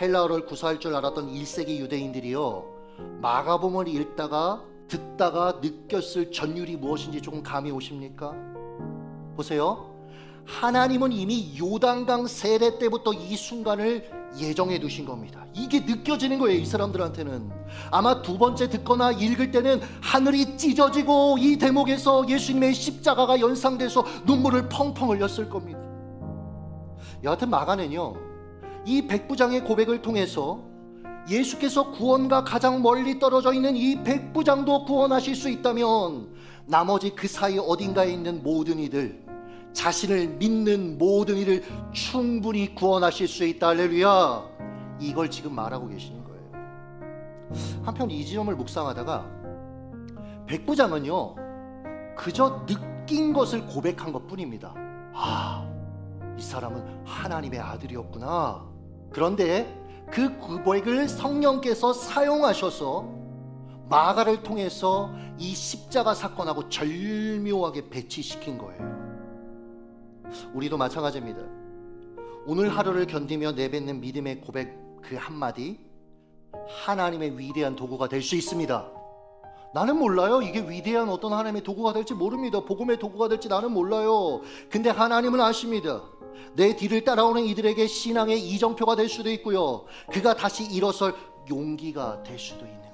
헬라어를 구사할 줄 알았던 1세기 유대인들이요. 마가복음을 읽다가 듣다가 느꼈을 전율이 무엇인지 조금 감이 오십니까? 보세요. 하나님은 이미 요단강 세례 때부터 이 순간을 예정해 두신 겁니다. 이게 느껴지는 거예요, 이 사람들한테는. 아마 두 번째 듣거나 읽을 때는 하늘이 찢어지고 이 대목에서 예수님의 십자가가 연상돼서 눈물을 펑펑 흘렸을 겁니다. 여하튼 마가는요, 이 백부장의 고백을 통해서 예수께서 구원과 가장 멀리 떨어져 있는 이 백부장도 구원하실 수 있다면 나머지 그 사이 어딘가에 있는 모든 이들 자신을 믿는 모든 이를 충분히 구원하실 수 있다. 할렐루야. 이걸 지금 말하고 계시는 거예요. 한편 이 지점을 묵상하다가 백부장은요 그저 느낀 것을 고백한 것 뿐입니다. 아 이 사람은 하나님의 아들이었구나 그런데 그 고백을 성령께서 사용하셔서 마가를 통해서 이 십자가 사건하고 절묘하게 배치시킨 거예요. 우리도 마찬가지입니다. 오늘 하루를 견디며 내뱉는 믿음의 고백 그 한마디 하나님의 위대한 도구가 될 수 있습니다. 나는 몰라요. 이게 위대한 어떤 하나님의 도구가 될지 모릅니다. 복음의 도구가 될지 나는 몰라요. 근데 하나님은 아십니다. 내 뒤를 따라오는 이들에게 신앙의 이정표가 될 수도 있고요. 그가 다시 일어설 용기가 될 수도 있는